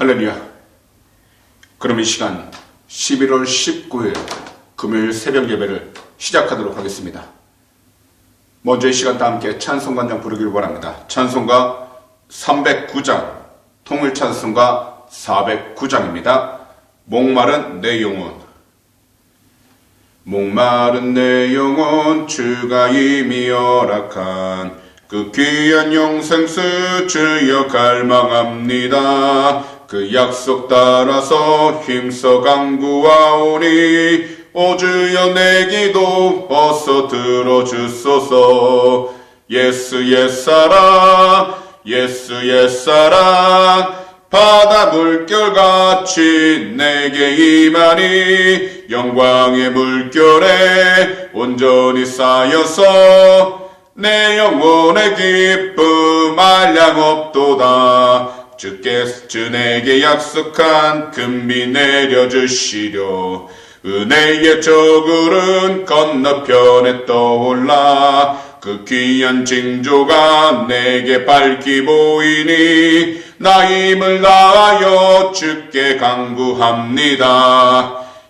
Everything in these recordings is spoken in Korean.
할렐루야. 그럼 이 시간 11월 19일 금요일 새벽 예배를 시작하도록 하겠습니다. 먼저 이 시간 다 함께 찬송관장 부르기를 바랍니다. 찬송가 309장, 통일 찬송가 409장입니다. 목마른 내 영혼. 목마른 내 영혼 주가 이미 허락한 그 귀한 영생수 주여 갈망합니다. 그 약속 따라서 힘써 강구하오니 오 주여 내 기도 어서 들어주소서. 예수 옛사랑 예수 옛사랑 바다 물결같이 내게 임하니 영광의 물결에 온전히 쌓여서 내 영혼의 기쁨 알량 없도다 주께서 주내게 약속한 금비 내려주시려. 은혜의 저글은 건너편에 떠올라 그 귀한 징조가 내게 밝히 보이니 나 힘을 다하여 주께 강구합니다.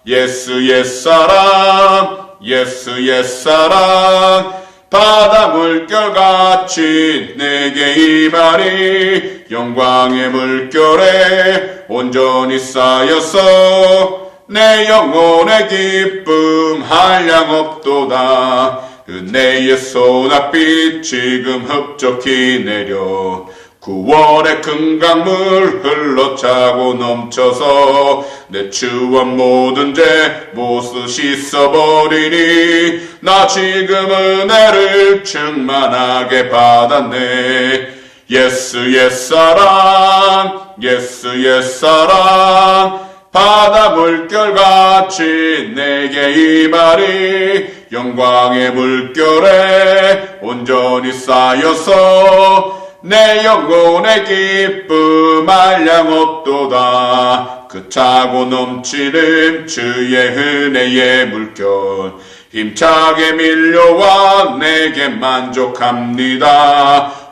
예수 옛사랑 예수 옛사랑 바다 물결같이 내게 임하니 영광의 물결에 온전히 쌓여서 내 영혼의 기쁨 한량 없도다. 은혜의 소낙빛 지금 흡족히 내려 구원의 큰 강물 흘러 차고 넘쳐서 내 추원 모든 죄 모두 씻어버리니 나 지금 은혜를 충만하게 받았네. 예수 옛사랑. 예수 옛사랑. 바다 물결같이 내게 임하리 영광의 물결에 온전히 쌓여서 내 영혼의 기쁨 알량 없도다. 그 차고 넘치는 주의 은혜의 물결 힘차게 밀려와 내게 만족합니다.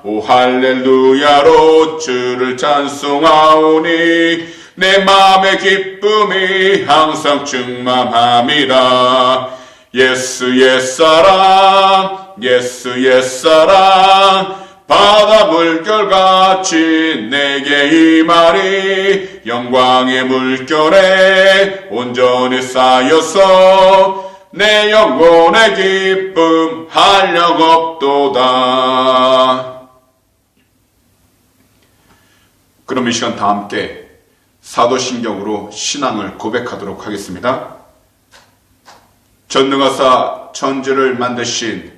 오 할렐루야로 주를 찬송하오니 내 마음의 기쁨이 항상 충만함이라 예수 옛사랑 예수 옛사랑 바다 물결같이 내게 임하리 영광의 물결에 온전히 쌓여서 내 영혼의 기쁨 한력 없도다 그럼 이 시간 다 함께 사도신경으로 신앙을 고백하도록 하겠습니다. 전능하사 천지를 만드신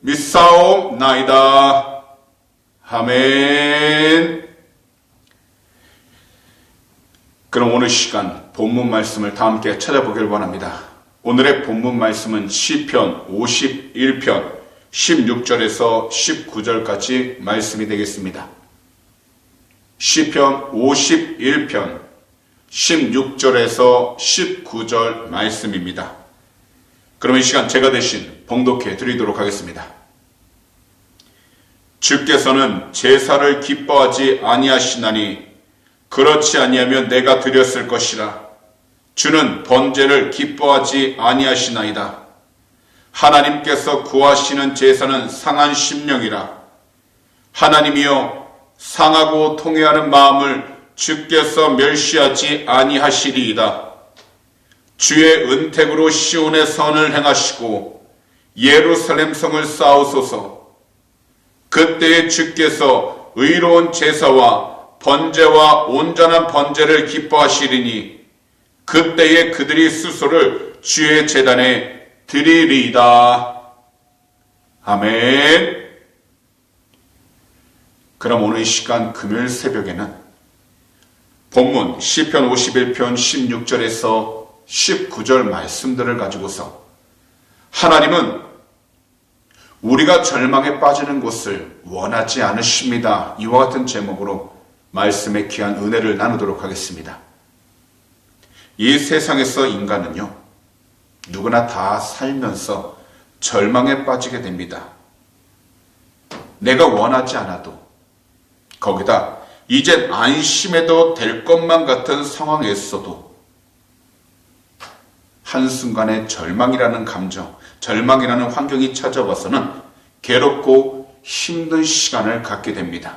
믿사옵나이다. 아멘. 그럼 오늘 시간 본문 말씀을 다 함께 찾아보길 바랍니다. 오늘의 본문 말씀은 시편 51편 16절에서 19절까지 말씀이 되겠습니다. 시편 51편 16절에서 19절 말씀입니다. 그럼 이 시간 제가 대신 봉독해 드리도록 하겠습니다. 주께서는 제사를 기뻐하지 아니하시나니 그렇지 아니하면 내가 드렸을 것이라 주는 번제를 기뻐하지 아니하시나이다. 하나님께서 구하시는 제사는 상한 심령이라 하나님이여 상하고 통회하는 마음을 주께서 멸시하지 아니하시리이다. 주의 은택으로 시온의 선을 행하시고 예루살렘 성을 쌓으소서. 그때에 주께서 의로운 제사와 번제와 온전한 번제를 기뻐하시리니 그때에 그들이 수소를 주의 재단에 드리리이다. 아멘. 그럼 오늘 이 시간 금요일 새벽에는 본문 시편 51편 16절에서 19절 말씀들을 가지고서 하나님은 우리가 절망에 빠지는 것을 원하지 않으십니다. 이와 같은 제목으로 말씀의 귀한 은혜를 나누도록 하겠습니다. 이 세상에서 인간은요, 누구나 다 살면서 절망에 빠지게 됩니다. 내가 원하지 않아도, 거기다 이젠 안심해도 될 것만 같은 상황에서도, 한순간의 절망이라는 감정, 절망이라는 환경이 찾아와서는 괴롭고 힘든 시간을 갖게 됩니다.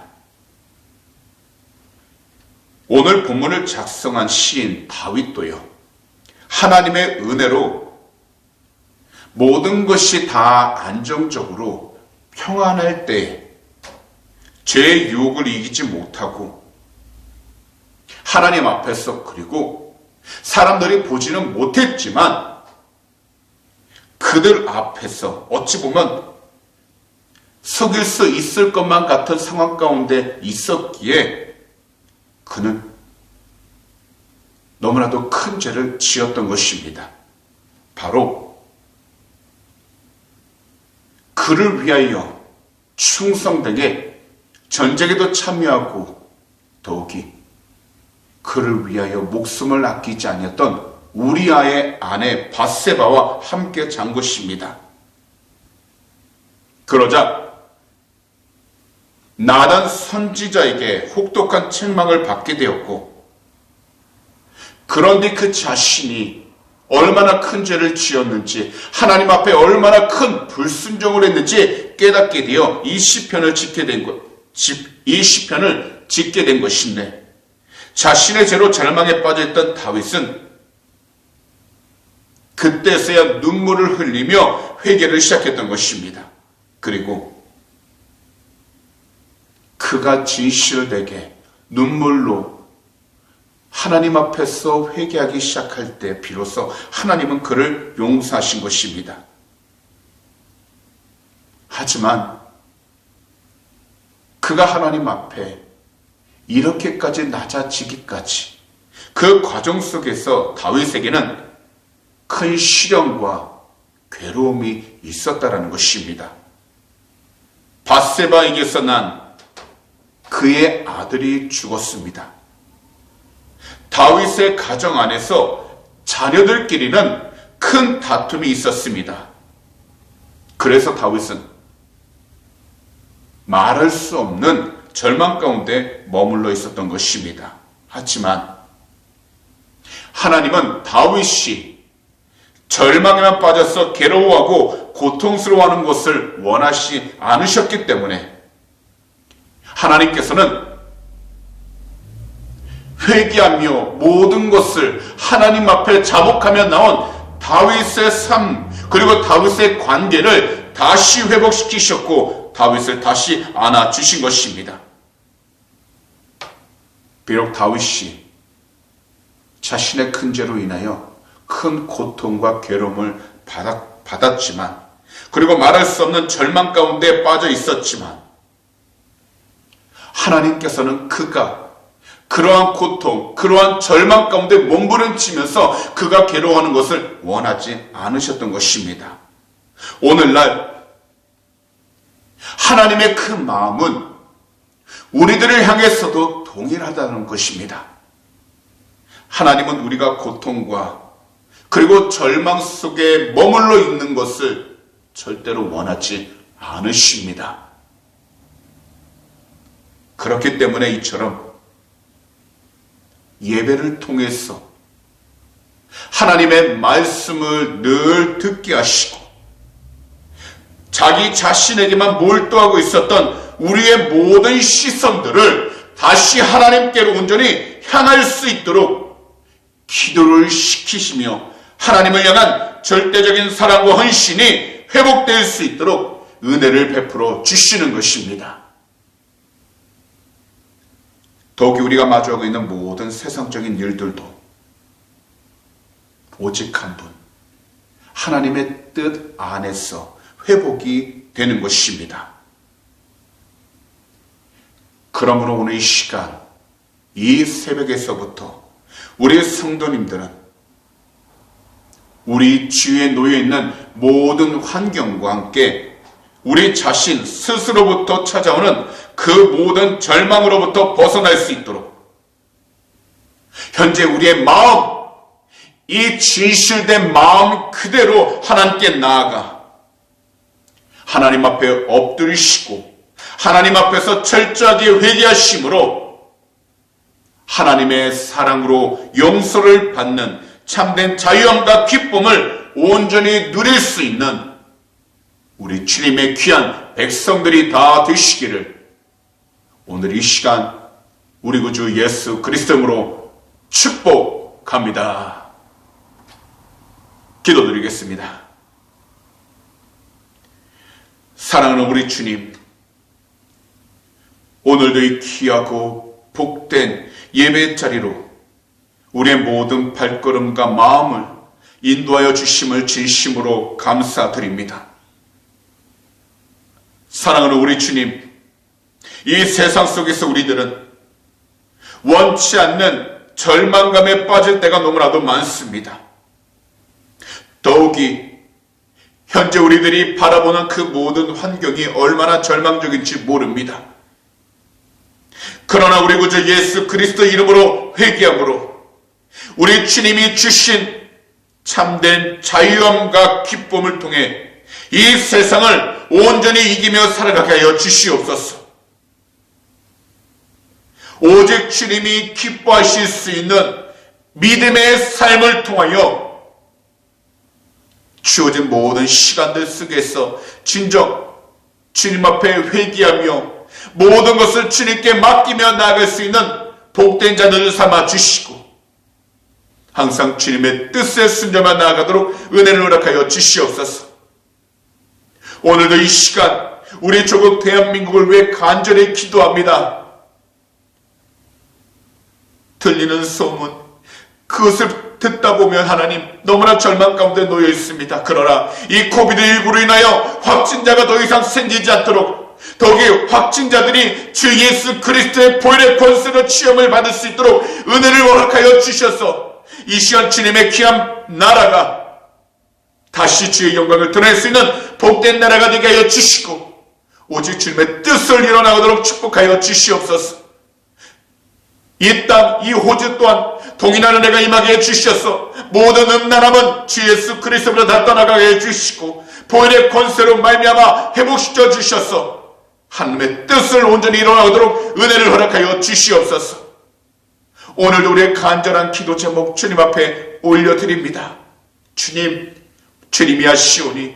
오늘 본문을 작성한 시인 다윗도요. 하나님의 은혜로 모든 것이 다 안정적으로 평안할 때 죄의 유혹을 이기지 못하고 하나님 앞에서 그리고 사람들이 보지는 못했지만 그들 앞에서 어찌 보면 속일 수 있을 것만 같은 상황 가운데 있었기에 그는 너무나도 큰 죄를 지었던 것입니다. 바로 그를 위하여 충성되게 전쟁에도 참여하고 더욱이 그를 위하여 목숨을 아끼지 아니었던 우리아의 아내 바세바와 함께 잔 것입니다. 그러자 나단 선지자에게 혹독한 책망을 받게 되었고 그런데 그 자신이 얼마나 큰 죄를 지었는지 하나님 앞에 얼마나 큰 불순종을 했는지 깨닫게 되어 이 시편을 짓게 된 것, 이 시편을 짓게 된 것인데 자신의 죄로 절망에 빠져있던 다윗은 그때서야 눈물을 흘리며 회개를 시작했던 것입니다. 그리고 그가 진실을 내게 눈물로 하나님 앞에서 회개하기 시작할 때 비로소 하나님은 그를 용서하신 것입니다. 하지만 그가 하나님 앞에 이렇게까지 낮아지기까지 그 과정 속에서 다윗에게는 큰 시련과 괴로움이 있었다라는 것입니다. 바세바에게서 난 그의 아들이 죽었습니다. 다윗의 가정 안에서 자녀들끼리는 큰 다툼이 있었습니다. 그래서 다윗은 말할 수 없는 절망 가운데 머물러 있었던 것입니다. 하지만 하나님은 다윗이 절망에만 빠져서 괴로워하고 고통스러워하는 것을 원하시 않으셨기 때문에 하나님께서는 회개하며 모든 것을 하나님 앞에 자복하며 나온 다윗의 삶 그리고 다윗의 관계를 다시 회복시키셨고 다윗을 다시 안아 주신 것입니다. 비록 다윗이 자신의 큰 죄로 인하여 큰 고통과 괴로움을 받았, 지만 그리고 말할 수 없는 절망 가운데 빠져 있었지만 하나님께서는 그가 그러한 고통, 그러한 절망 가운데 몸부림치면서 그가 괴로워하는 것을 원하지 않으셨던 것입니다. 오늘날 하나님의 그 마음은 우리들을 향해서도 동일하다는 것입니다. 하나님은 우리가 고통과 그리고 절망 속에 머물러 있는 것을 절대로 원하지 않으십니다. 그렇기 때문에 이처럼 예배를 통해서 하나님의 말씀을 늘 듣게 하시고 자기 자신에게만 몰두하고 있었던 우리의 모든 시선들을 다시 하나님께로 온전히 향할 수 있도록 기도를 시키시며 하나님을 향한 절대적인 사랑과 헌신이 회복될 수 있도록 은혜를 베풀어 주시는 것입니다. 더욱이 우리가 마주하고 있는 모든 세상적인 일들도 오직 한 분, 하나님의 뜻 안에서 회복이 되는 것입니다. 그러므로 오늘 이 시간, 이 새벽에서부터 우리 성도님들은 우리 주위에 놓여 있는 모든 환경과 함께 우리 자신 스스로부터 찾아오는 그 모든 절망으로부터 벗어날 수 있도록 현재 우리의 마음, 이 진실된 마음 그대로 하나님께 나아가 하나님 앞에 엎드리시고 하나님 앞에서 철저하게 회개하심으로 하나님의 사랑으로 용서를 받는 참된 자유함과 기쁨을 온전히 누릴 수 있는 우리 주님의 귀한 백성들이 다 되시기를 오늘 이 시간 우리 구주 예수 그리스도로 축복합니다. 기도드리겠습니다. 사랑하는 우리 주님, 오늘도 이 귀하고 복된 예배 자리로 우리의 모든 발걸음과 마음을 인도하여 주심을 진심으로 감사드립니다. 사랑하는 우리 주님, 이 세상 속에서 우리들은 원치 않는 절망감에 빠질 때가 너무나도 많습니다. 더욱이 현재 우리들이 바라보는 그 모든 환경이 얼마나 절망적인지 모릅니다. 그러나 우리 구주 예수 그리스도 이름으로 회개함으로 우리 주님이 주신 참된 자유함과 기쁨을 통해 이 세상을 온전히 이기며 살아가게 하여 주시옵소서. 오직 주님이 기뻐하실 수 있는 믿음의 삶을 통하여 주어진 모든 시간들 속에서 진정 주님 앞에 회개하며 모든 것을 주님께 맡기며 나아갈 수 있는 복된 자들을 삼아 주시고 항상 주님의 뜻에 순종만 나아가도록 은혜를 허락하여 주시옵소서. 오늘도 이 시간 우리 조국 대한민국을 위해 간절히 기도합니다. 들리는 소문 그것을 듣다 보면 하나님 너무나 절망 가운데 놓여 있습니다. 그러나 이 코비드19로 인하여 확진자가 더 이상 생기지 않도록 더욱이 확진자들이 주 예수 그리스도의 보혈의 권세로 취험을 받을 수 있도록 은혜를 허락하여 주셔서 이 시간 주님의 귀한 나라가 다시 주의 영광을 드러낼 수 있는 복된 나라가 되게 하여 주시고 오직 주님의 뜻을 일어나도록 축복하여 주시옵소서. 이 땅, 이 호주 또한 동일하는 애가 임하게 해주셔서 모든 음란함은 주 예수 그리스도로 다 떠나가게 해주시고 보혈의 권세로 말미암아 회복시켜 주셔서 하나님의 뜻을 온전히 일어나도록 은혜를 허락하여 주시옵소서. 오늘도 우리의 간절한 기도 제목 주님 앞에 올려드립니다. 주님, 주님이 하시오니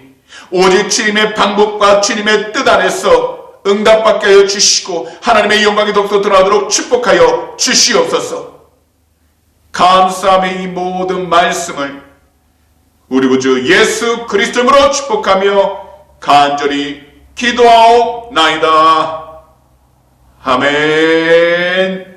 오직 주님의 방법과 주님의 뜻 안에서 응답받게 하여 주시고 하나님의 영광이 독소 드러나도록 축복하여 주시옵소서. 감사함의 이 모든 말씀을 우리 구주 예수 그리스도로 축복하며 간절히 기도하옵나이다. 아멘.